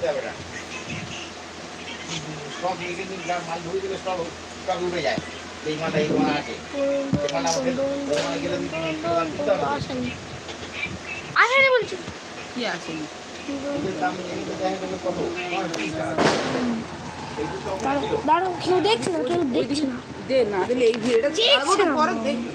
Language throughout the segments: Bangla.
করতে হবে না। সব নিয়ে কিন্তু মাল ধরে দিলে সব সব উঠে যায়। এই মালটা এই মাল আছে আসেনি। আসেনি বলছি। কি দাঁড়াও দাঁড়াও কেউ দেখছে না কেউ দেখছে না। দে না দিলে এই ভিড়টা পরে দেখবি।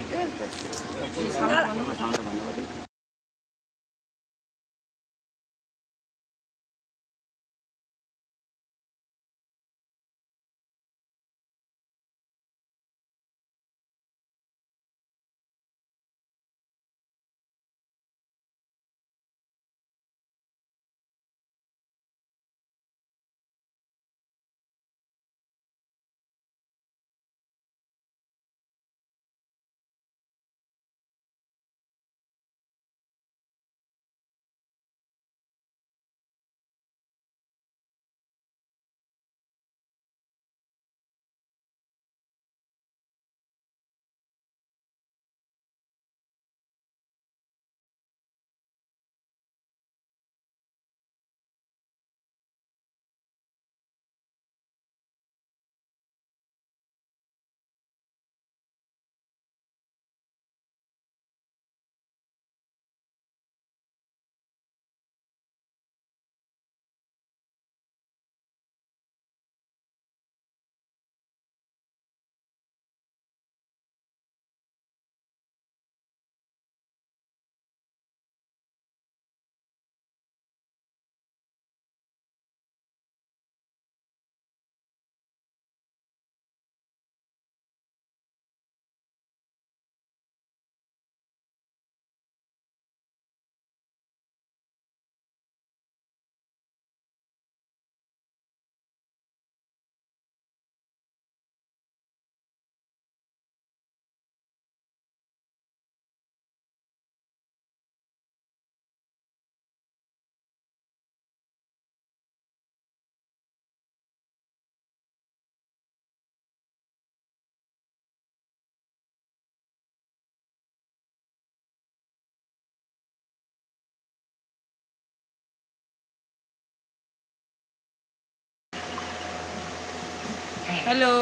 হ্যালো।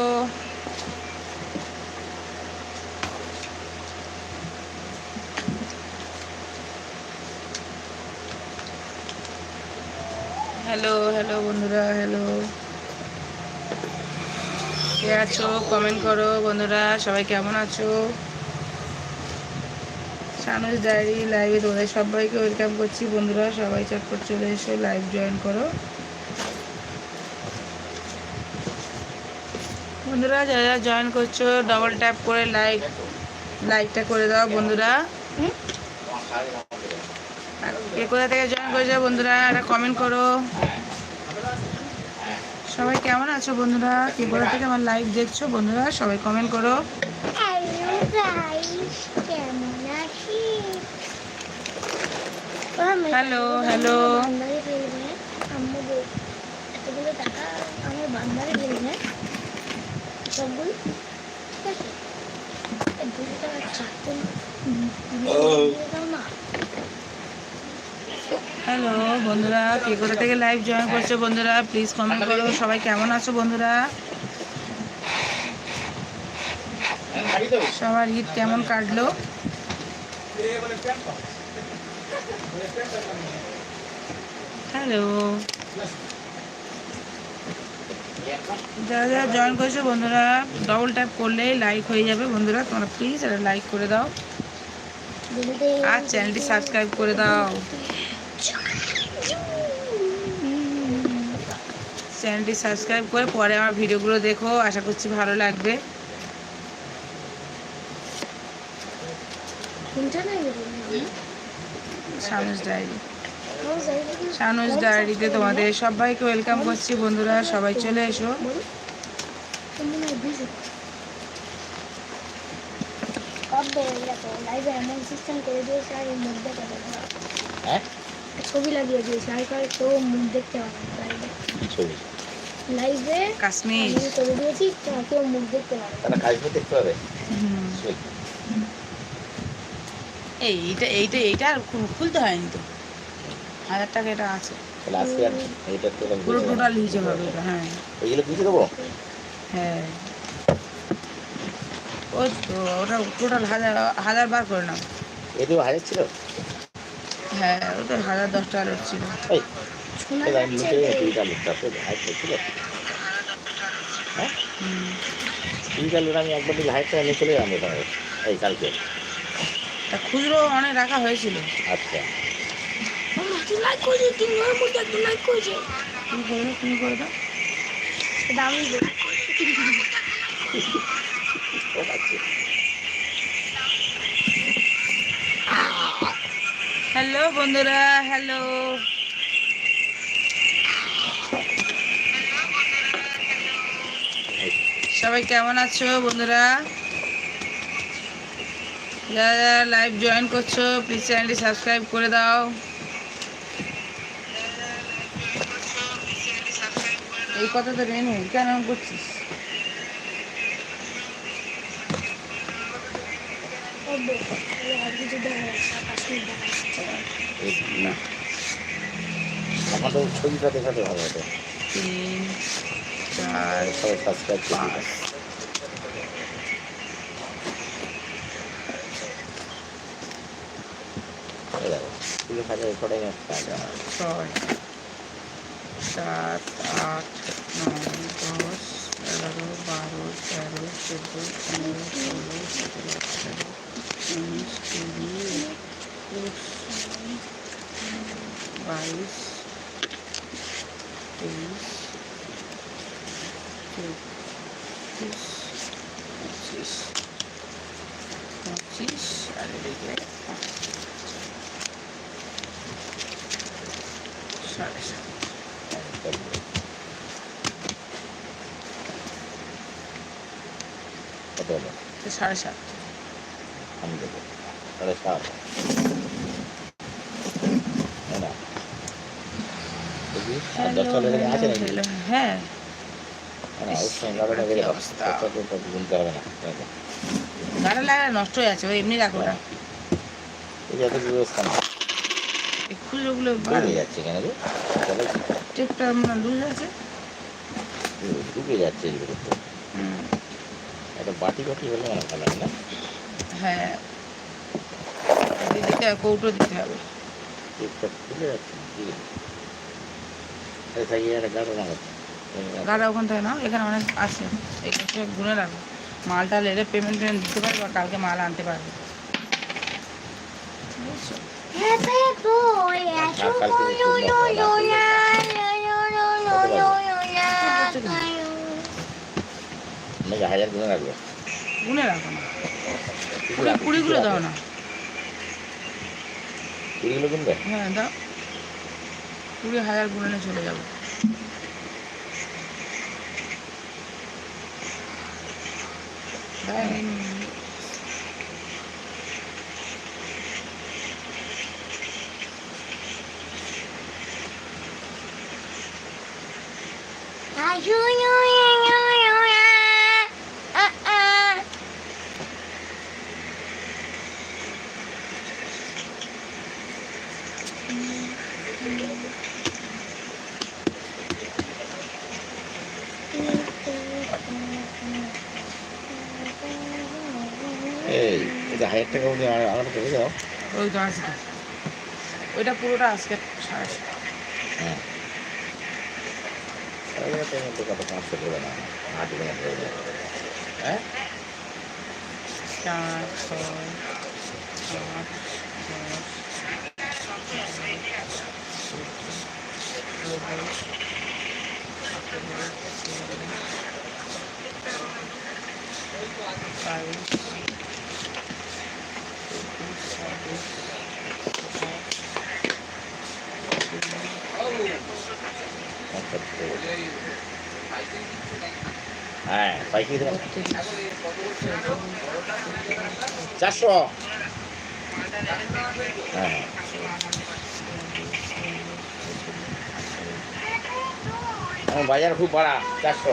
হ্যালো হ্যালো বন্ধুরা, হ্যালো। কে আছো? কমেন্ট করো বন্ধুরা, সবাই কেমন আছো? সানুজ ডায়েরি লাইভে তোমাদের সবাইকে ওয়েলকাম করছি। বন্ধুরা, সবাই চটপট চলে এসো লাইভ জয়েন করো। বন্ধুরা যারা যারা জয়েন করছ ডবল ট্যাপ করে লাইক লাইকটা করে দাও বন্ধুরা। কে কোথা থেকে জয়েন করেছ বন্ধুরা একটা কমেন্ট করো। সবাই কেমন আছো বন্ধুরা? কে কোথা থেকে আমার লাইভ দেখছ বন্ধুরা? সবাই কমেন্ট করো। হ্যালো হ্যালো আমার হ্যালো বন্ধুরা, কে কোথা থেকে লাইভ জয়েন করছ বন্ধুরা? প্লিজ কমেন্ট করো। সবাই কেমন আছো বন্ধুরা? সবার ঈদ কেমন কাটলো? হ্যালো যারা যারা জয়েন করেছ বন্ধুরা? ডবল ট্যাপ করলেই লাইক হয়ে যাবে বন্ধুরা। তোমরা প্লিজ এটা লাইক করে দাও। আর চ্যানেলটি সাবস্ক্রাইব করে দাও। চ্যানেলটি সাবস্ক্রাইব করে পরে আমার ভিডিওগুলো দেখো। আশা করছি ভালো লাগবে। শানুস ডায়েরি শানুস ডায়েরিতে তোমাদের সবাইকে ওয়েলকাম করছি। বন্ধুরা সবাই চলে এসো। হ্যাঁ? ছবি লাগিয়ে দিয়েছে। আর কেউ মুখ দেখতে পাবে না লাইভে কি ছবি? লাইভে কাশ্মীর। করে দিয়েছি কেউ মুখ দেখতে পাবে দেখতে এই এইটা এইটা এইটা আর খুলতে হয়নি তো। হাজার টাকা এটা আছে। তাহলে আজকে আর এটা টোটাল পুরো টোটাল হিসেব হবে এটা হ্যাঁ। এইগুলো কিছু দেবো? হ্যাঁ। ওই তো ওটা টোটাল হাজার হাজার বার করে নাও। এতেও হাজার ছিল? হ্যাঁ ওটা হাজার দশ টাকা লুটে ছিল। হ্যাঁ। আমি একবার হাইট টাকা নিয়ে চলে গেলাম এই কালকে। তা খুচরো অনেক রাখা হয়েছিল। আচ্ছা। তিন ঘরের মধ্যে করেছে তুমি করে তুমি করে দাও হ্যালো বন্ধুরা হ্যালো সবাই কেমন আছো বন্ধুরা? যারা যারা লাইভ জয়েন করছ প্লিজ চ্যানেলটি সাবস্ক্রাইব করে দাও। এই কথা তো মেন কেন এরম করছিস আমাদের ছবিটা দেখাতে ভালো হতো তিন চার সবাই সাবস্ক্রাইব করে পাঁচ। ছয়। সাত আট নয় দশ এগারো বারো তেরো চোদ্দ পনেরো ষোলো সতেরো আঠারো উনিশ কুড়ি একুশ বাইশ তেইশ চব্বিশ পঁচিশ পঁচিশ আর এদিকে সাড়ে সাত কত হলো? সাড়ে সাত। আমি দেবো। সাড়ে সাত। না Hello, হ্যাঁ। না, না। গাড়ি লাগা নষ্ট হয়ে আছে এমনি রাখো ওটা। এই যে এত ব্যবস্থা না খুচরোগুলো ডুবে যাচ্ছে কেন রে। টেপটা মানে লুজ আছে। ডুবে যাচ্ছে এইগুলো তো। একটা বাটি বাটি হলে মানে ভালো না হ্যাঁ। দিদিকে কৌটো দিতে হবে। টিপটা খুলে যাচ্ছে থাকি একটা গাড়ো না গাড়া ওখান থেকে নাও এখানে অনেক আছে। এখানে গুনে রাখো। মালটা লেলে পেমেন্ট পেমেন্ট দিতে পারবে বা কালকে মাল আনতে পারবে। হাজার গুনে রাখবে গুনে রাখো না কুড়ি কুড়িগুলো দাও না কুড়িগুলো গুনবে হ্যাঁ দাও কুড়ি হাজার গুনে চলে যাব দেয় এই এটা হাজার টাকা মধ্যে আমার আমার করে দাও ওই তো আজকে ওইটা পুরোটা আজকে সাড়ে সাত। হ্যাঁ তাহলে তো মধ্যে কত পাঁচশো করে না আট হ্যাঁ পাইকারি দেবেন চারশো। হ্যাঁ। বাজার খুব বাড়া চারশো।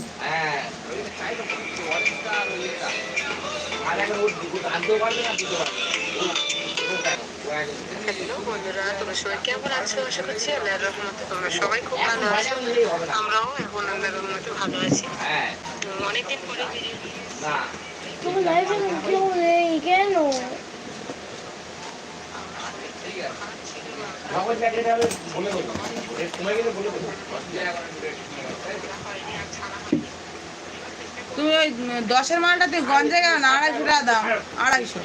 হ্যালো বন্ধুরা তোমরা সবাই কেমন আছো? আশা করছি আল্লাহ রহমতে তোমরা সবাই খুব ভালো আছো। আমরাও এখন আল্লাহ ভালো আছি। অনেকদিন পরে কেন? ভগবান বলে বলে তুমি ওই দশের মালটা তুই গঞ্জে গেল না আড়াইশো টাকা দাম আড়াইশো।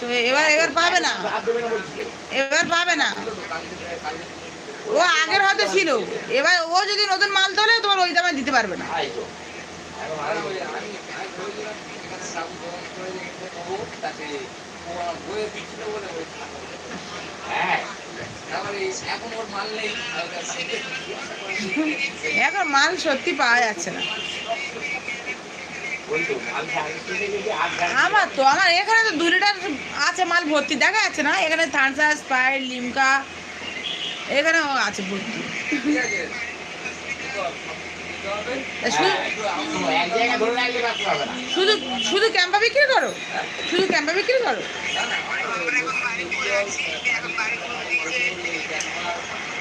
তুমি এবার এবার পাবে না? এবার পাবে না? ও আগের হয়তো ছিল। এবার ও যদি নতুন মাল তোলে তোমার ওই দামে দিতে পারবে না। হ্যাঁ। এখন মাল সত্যি পাওয়া যাচ্ছে না। আমার তো, আমার এখানে তো দু লিটার আছে মাল ভর্তি, দেখা যাচ্ছে না। এখানে থানসা স্পাইট লিমকা এখানে আছে ভর্তি। শুধু শুধু ক্যাম্পা বিক্রি করো? শুধু ক্যাম্পা বিক্রি করো?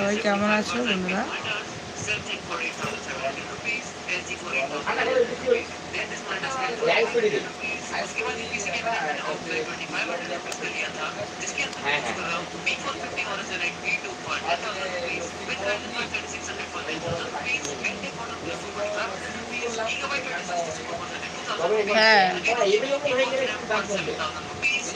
সবাই কেমন আছো বন্ধুরা? হ্যাঁ।, হ্যাঁ।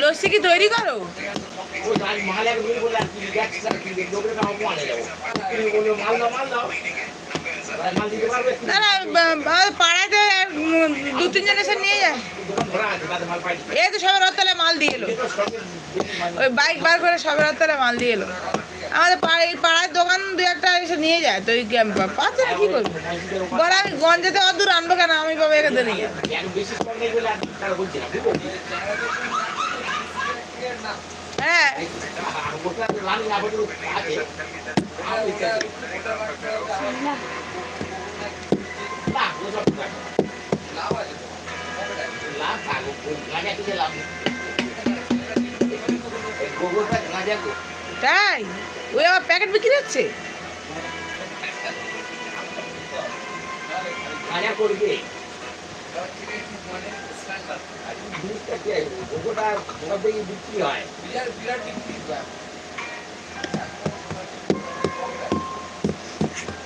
লস্যি কি তৈরি করো? না পাড়াতে দু তিনজন এসে নিয়ে যায়। এই তো সবের রত্তলে মাল দিয়ে এলো। ওই বাইক বার করে সবের রত্তলে মাল দিয়ে এলো। আমাদের পাড়ায় পাড়ার দোকান দু একটা এসে নিয়ে যায়। তো ওই পাচ্ছে না, কি করব? বলে আমি গঞ্জেতে অদূর আনব কেন? আমি বাবা এখানে নিয়ে হ্যাঁ। তাই? ওই আবার প্যাকেট বিক্রি হচ্ছে? গোবরটা সব দিকে বিক্রি হয়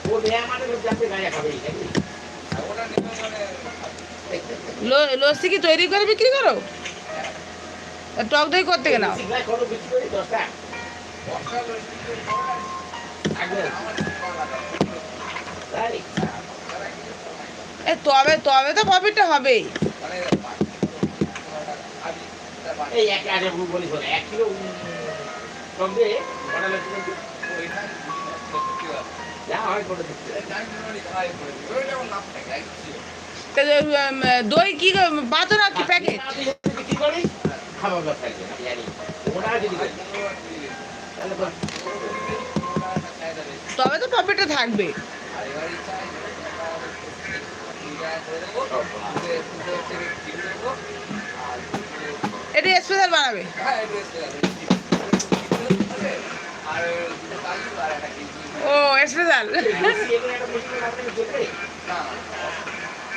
ও মানে যাতে গাঁজা খাবে নাকি? লো- লস্যি কি তৈরি করে বিক্রি করো? টক দই করতে করি এ, তবে তবে তো প্রফিটটা হবেই। এই এক আগে বলি শোনো এক কিলো সঙ্গে বানালে যা হয় করে দিচ্ছে তা যে, উম, দই কি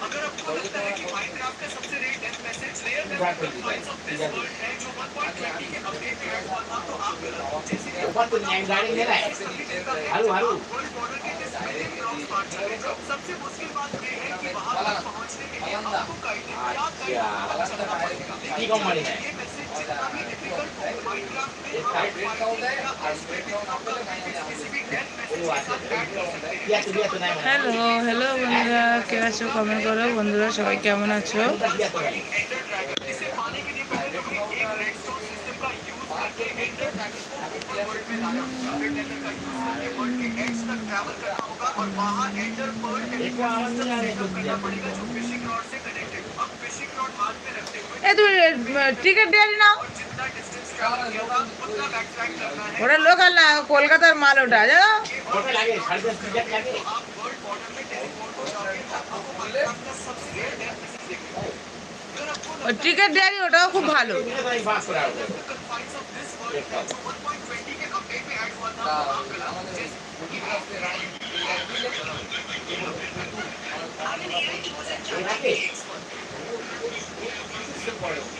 अगर आपको लगता है कि माइनक्राफ्ट का सबसे rare death message rare death files of this world है जो 1.20 के अपडेट में ऐड हुआ था तो आप गलत हो जैसे कि ऊपर तो न्याय गाड़ी ले रहा है हेलो हेलो वर्ल्ड बॉर्डर के जिस मिलियन क्रॉस पार्ट चल रहे सबसे मुश्किल बात यह है कि वहाँ तक पहुँचने के लिए आपको काइटिंग क्या काइटिंग चलना पड़ेगा लेकिन ये मैसेज जितना भी डिफ़िकल्ट हो माइनक्राफ्ट में आप फ़ाइल का आइसोलेटेड किसी भी डेथ হ্যালো হ্যালো বন্ধুরা। কে আছো? কমেন্ট করো। বন্ধুরা, সবাই কেমন আছো? এ তুমি টিকিট দিয়ে নাও। ওটা লোকাল না কলকাতার মাল ওটা জানো? ক্রিকেট ডায়ারি ওটাও খুব ভালো। পড়ে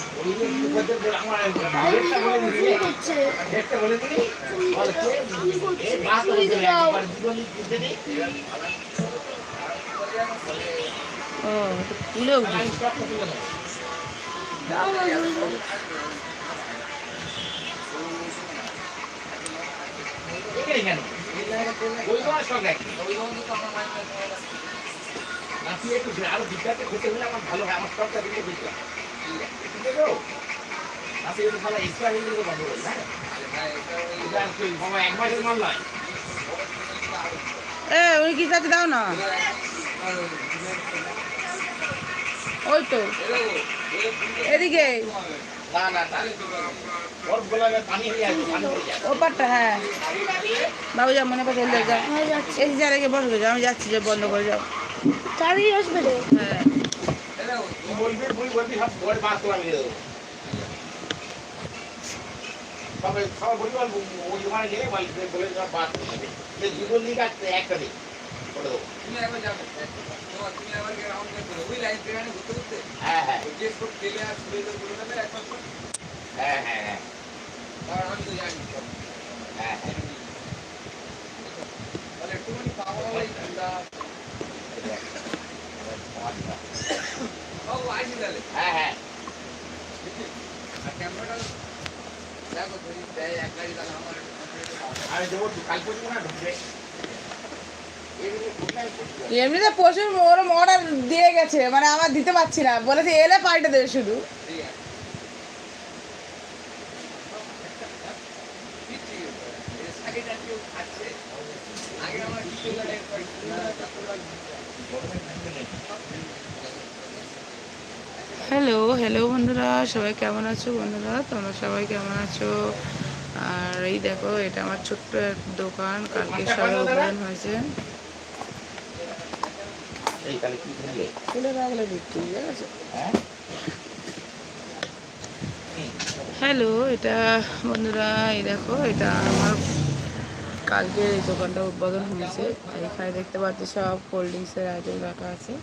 ও তুলে উঠি আরও বিদ্যাতে খেতে হলে আমার ভালো হয় আমার সবটা দিকে বুঝলাম এ উনি কি দাও না? ওই তো। এদিকে। পানি হয়ে। বাবু যা মনে যাচ্ছি এসে বসবে আমি যাচ্ছি যে বন্ধ করে যাও। তাড়াতাড়ি আসবে হ্যাঁ। তুই বলবি, বই বলবি, সব ওর বাস তোলা মেরে দেবো। সবাই সবাই বলবি, বলব, ওই দোকানে গেলে বল- বলে সব বাস তোলা দেবে। যে দুটো লিক আছে, একটা নেই। করে দেবো। তুমি একবার যাবে তোমার তুমি আবার রাউন্ড করতে ওই লাইন ট্রেনে ঘুরতে ঘুরতে হ্যাঁ, হ্যাঁ, ওই যে সব তেলে আর সুরে তো বলে দেবে একবার পর হ্যাঁ, হ্যাঁ, হ্যাঁ, আর আমি তো জানি সব হ্যাঁ, হ্যাঁ। তাহলে একটুখানি পাওয়া ওই ঠান্ডা করতে হবে? এমনিতে প্রচুর ওরম অর্ডার দিয়ে গেছে মানে আমার দিতে পারছি না। বলেছে এলে পাল্টে দেবে শুধু ঠিক আছে ঠিক ঠিক আছে এর আগে যা কেউ খাচ্ছে আগে আমার কিছু লাগে হ্যালো হ্যালো বন্ধুরা সবাই কেমন আছো বন্ধুরা? তোমরা সবাই কেমন আছো? আর এই দেখো এটা আমার ছোট্ট দোকান কালকে সবাই উদ্বোধন হয়েছে। হ্যাঁ? হ্যালো এটা বন্ধুরা এই দেখো এটা আমার কালকে এই দোকানটা উদ্বোধন হয়েছে। এখানে দেখতে পাচ্ছি সব কোল্ড ড্রিঙ্কসের আইটেম রাখা আছে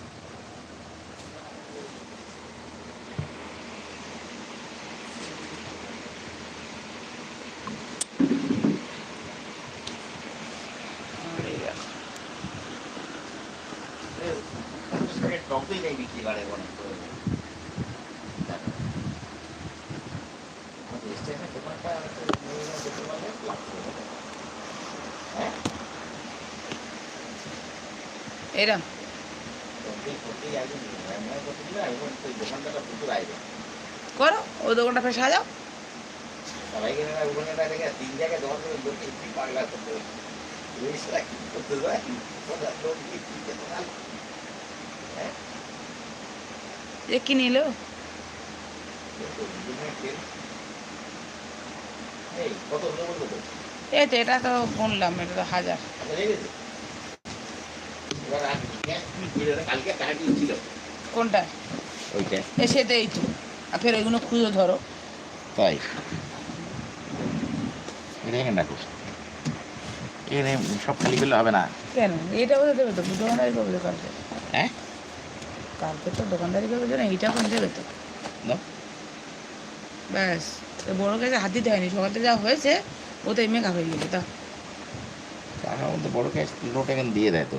আর এই দেখো, এই টক দই নেই বিক্রি করে অনেক তো। দেখো। আমাদের স্টেশনে দোকানটা আছে, নিয়ে গেলে দেখতে পাবে, লাগছে। হ্যাঁ? এরম টক দই, টক দই একদম এমন করতে দিলে, একদম ওই দোকানটাটা প্রচুর আইবে। করো ওই দোকানটা ফের সাজাও সবাই গেলে না, ওখানে না দেখে তিন জায়গায় দোকান করে লোকে কি পাগলা করতে হবে। জিনিসটা কি করতে যায়? ওরা লোক কি কি খেতে পারে? হ্যাঁ? যে কি নিলো? এই তো, এটা তো শুনলাম এটা তো হাজার আচ্ছা, রেখেছে? এবার আর গ্যাস কি করে রে? কালকে টাকা দিয়েছিল কোনটা? ওইটা। এসে তো এই তো। আর ফের এগুলো খুঁজো ধরো। তাই। রেখে রাখো? এখানে সব খালি করলে হবে না। কেন? এটা বলে দেবে তো দোকানদারি করবে কালকে। হ্যাঁ? কালকে তো দোকানদারি করবে না এইটা করে দেবে তো। ব্যাস বড় কাছে হাত দিতে হয়নি সকালে যা হয়েছে ও তো এমনি হয়ে গেছে তা। বড় ক্যাশ নোট এখন দিয়ে দেয় তো।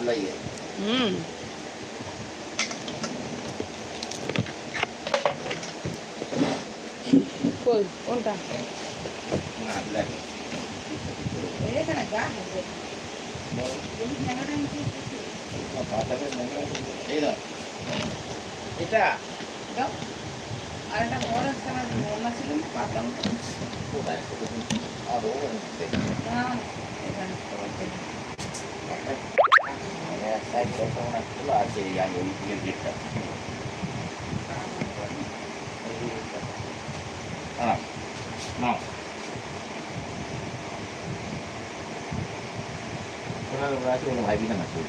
লাগিয়ে হুম। কই কোনটা? এটা আর একটা বড় একটা বন্যা ছিল না। পাতলা মতো। কোথায় আরও না, এখানে তো আছে। একদম কেমন আসছিল আছে এই আগে ওই দিকের গেটটা হ্যাঁ না ওরা ওরা আছে ওরা ভাই বিধান আছে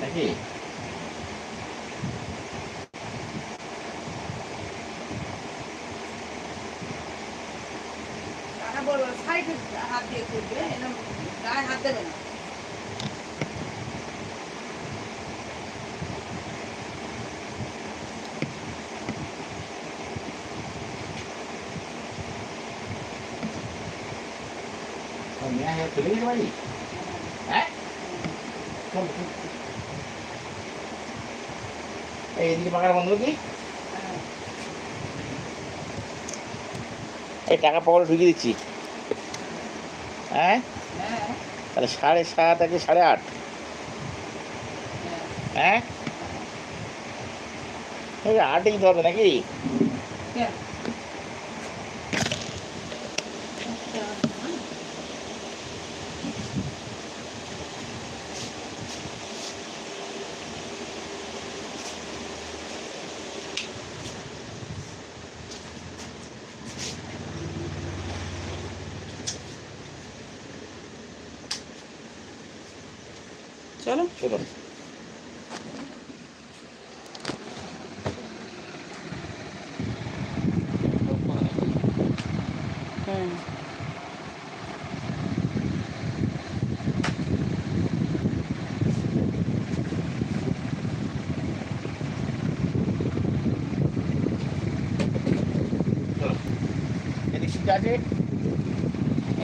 নাকি টাকা বলব সাইডে হাত দিয়ে করবে এরকম গায়ে হাত দেবে না মেয়া হ্যাঁ চলে গেছে বাড়ি হ্যাঁ চল, চল, চল। এদিকে বন্ধ এই টাকা পকেটে ঢুকিয়ে দিচ্ছি। হ্যাঁ? তাহলে সাড়ে সাত আছে সাড়ে আট। হ্যাঁ? আটই ধরবে নাকি কেন চলো চলো হুম চলো এদিকে কি আছে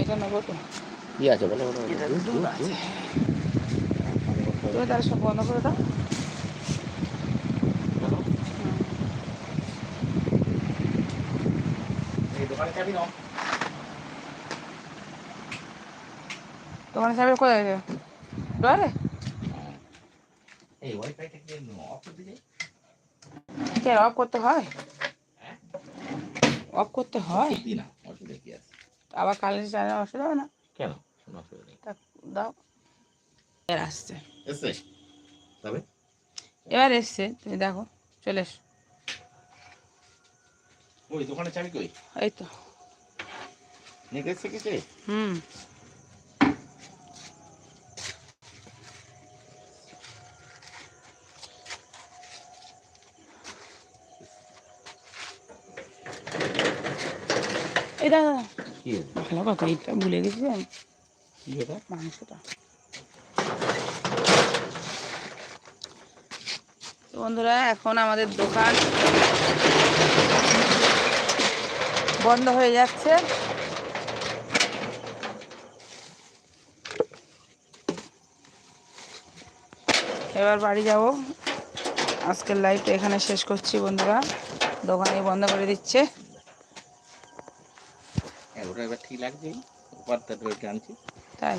এটা নেব তো কি আছে? বলো বলো দুধ আছে। তুমি তাহলে সব বন্ধ করে দাও। দোকানে চাবি কোথায় আছে? ডরে এই ওয়াইফাইটা কি অফ কে অফ করতে হয়? অফ করতে হয়? না? আবার কালে চালানো অসুবিধা হবে না। কেন? কোনো অসুবিধা নেই। তা দাও। এবার আসছে। এবার এসছে। তুমি দেখো চলে এসো। ওই দোকানে চাবি কই? এই তো। নিয়ে গেছে কিছু হুম এই দাদা কি ভালো কথা এইটা ভুলে গেছি আমি। মাংসটা। বন্ধুরা এখন আমাদের দোকান। বন্ধ হয়ে যাচ্ছে। এবার বাড়ি যাব। আজকের লাইভটা এখানে শেষ করছি বন্ধুরা। দোকানে বন্ধ করে দিচ্ছে। হ্যাঁ ওটা এবার ঠিক লাগছে উপর টানছি তাই